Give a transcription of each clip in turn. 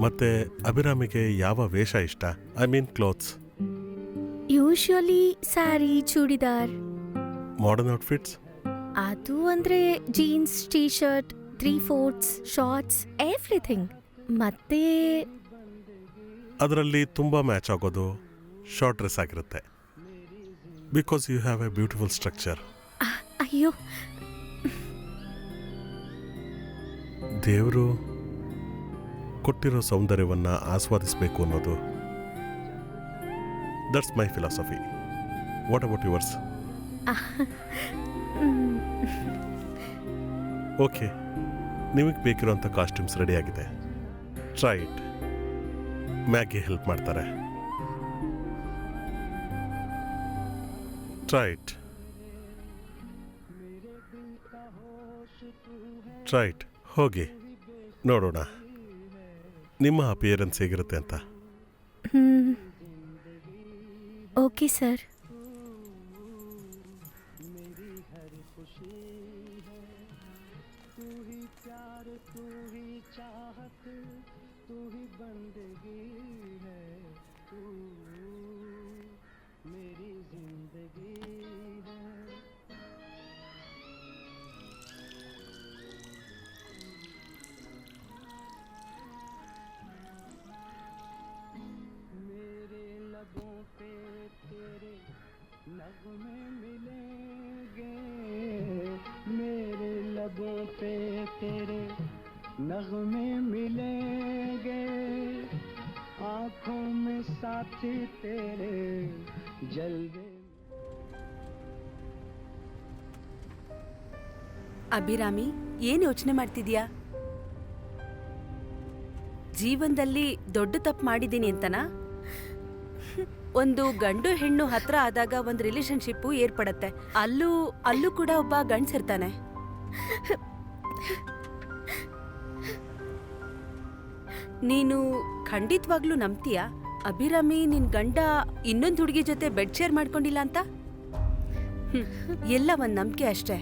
ಮತ್ತೆ ಅಭಿರಾಮಿಗೆ ಯಾವ ವೇಷ ಇಷ್ಟ? I mean clothes usually sari chudidar modern outfits ಅದು ಅಂದ್ರೆ jeans T shirt three fourths shorts everything ಮತ್ತೆ ಅದರಲ್ಲಿ ತುಂಬ ಮ್ಯಾಚ್ ಆಗೋದು ಶಾರ್ಟ್ ಡ್ರೆಸ್ ಆಗಿರುತ್ತೆ. Because you have a beautiful structure ಅಯ್ಯೋ. ದೇವರು ಕೊಟ್ಟಿರೋ ಸೌಂದರ್ಯವನ್ನು ಆಸ್ವಾದಿಸಬೇಕು ಅನ್ನೋದು. That's my philosophy what about yours okay ನಿಮಗೆ ಬೇಕಿರೋಂಥ ಕಾಸ್ಟ್ಯೂಮ್ಸ್ ರೆಡಿ ಆಗಿದೆ. ಟ್ರೈ ಇಟ್ ಮ್ಯಾಗಿ ಹೆಲ್ಪ್ ಮಾಡ್ತಾರೆ. ಟ್ರೈ ಇಟ್ ಟ್ರೈ ಇಟ್ ಹೋಗಿ. ನೋಡೋಣ. ನಿಮ್ಮ ಅಪಿಯರೆನ್ಸ್ ಹೇಗಿರುತ್ತೆ ಅಂತ? ಹ್ಮ್. ಓಕೆ ಸರ್ मेरे लबों पे तेरे नगमे मिलेंगे आंखों में साथी तेरे जलवे ಅಭಿರಾಮಿ ಏನ್ ಯೋಚನೆ ಮಾಡ್ತಿದ್ಯಾ ಜೀವನದಲ್ಲಿ ದೊಡ್ಡ ತಪ್ಪು ಮಾಡಿದ್ದೀನಿ ಅಂತನಾ ಒಂದು ಗಂಡು ಹೆಣ್ಣು ಹತ್ರ ಆದಾಗ ಒಂದು ರಿಲೇಶನ್ಶಿಪ್ಪು ಏರ್ಪಡತ್ತೆ. ಅಲ್ಲೂ ಅಲ್ಲೂ ಕೂಡ ಒಬ್ಬ ಗಂಡ್ಸಿರ್ತಾನೆ ನೀನು ಖಂಡಿತವಾಗ್ಲೂ ನಂಬ್ತೀಯಾ? ಅಭಿರಾಮಿ, ನಿನ್ ಗಂಡ ಇನ್ನೊಂದು ಹುಡುಗಿ ಜೊತೆ ಬೆಡ್ ಶೇರ್ ಮಾಡ್ಕೊಂಡಿಲ್ಲ ಅಂತ? ಎಲ್ಲ ಒಂದ್ ನಂಬಿಕೆ ಅಷ್ಟೇ.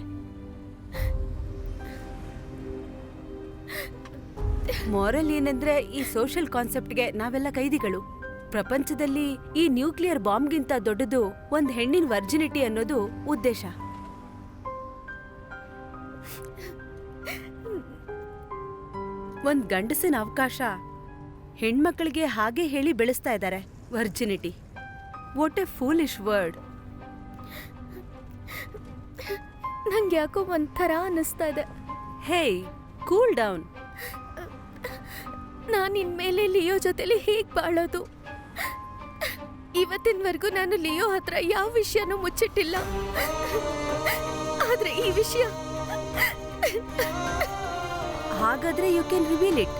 ಮಾರಲ್ ಏನಂದ್ರೆ ಈ ಸೋಷಿಯಲ್ ಕಾನ್ಸೆಪ್ಟ್ಗೆ ನಾವೆಲ್ಲ ಕೈದಿಗಳು. ಪ್ರಪಂಚದಲ್ಲಿ ಈ ನ್ಯೂಕ್ಲಿಯರ್ ಬಾಂಬ್ಗಿಂತ ದೊಡ್ಡದು ಒಂದ್ ಹೆಣ್ಣಿನ ವರ್ಜಿನಿಟಿ ಅನ್ನೋದು ಉದ್ದೇಶ. ಒಂದ್ ಗಂಡಸಿನ ಅವಕಾಶ. ಹೆಣ್ಮಕ್ಳಿಗೆ ಹಾಗೆ ಹೇಳಿ ಬೆಳೆಸ್ತಾ ಇದ್ದಾರೆ virginity. What a foolish word ನಂಗೆ ಯಾಕೋ ಒಂಥರ ಅನ್ನಿಸ್ತಾ ಇದೆ. ಹೇಯ್ ಕೂಲ್ ಡೌನ್ ನಾನು ಇನ್ಮೇಲೆ ಲಿಯೋ ಜೊತೆಲಿ ಹೇಗ್ ಬಾಳೋದು? ಇವತ್ತಿನವರೆಗೂ ನಾನು ಲಿಯೋ ಹತ್ರ ಯಾವ ವಿಷಯನೂ ಮುಚ್ಚಿಟ್ಟಿಲ್ಲ. ಆದ್ರೆ ಈ ವಿಷಯ ಹಾಗಾದ್ರೆ ಯು ಕ್ಯಾನ್ ರಿವೀಲ್ ಇಟ್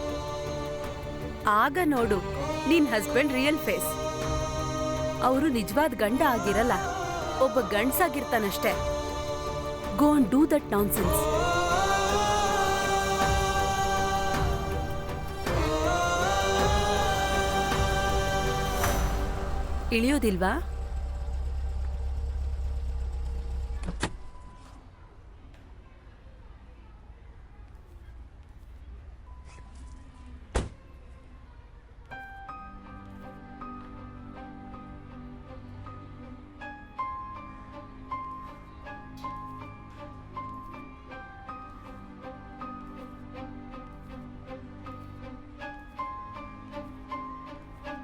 ಆಗ ನೋಡು, ನಿನ್ ಹಸ್ಬೆಂಡ್ ರಿಯಲ್ ಫೇಸ್ ಅವರು ನಿಜವಾದ ಗಂಡ ಆಗಿರಲ್ಲ, ಒಬ್ಬ ಗಂಡ್ಸಾಗಿರ್ತಾನಷ್ಟೇ. Go and do that nonsense ಇಳಿಯೋದಿಲ್ವಾ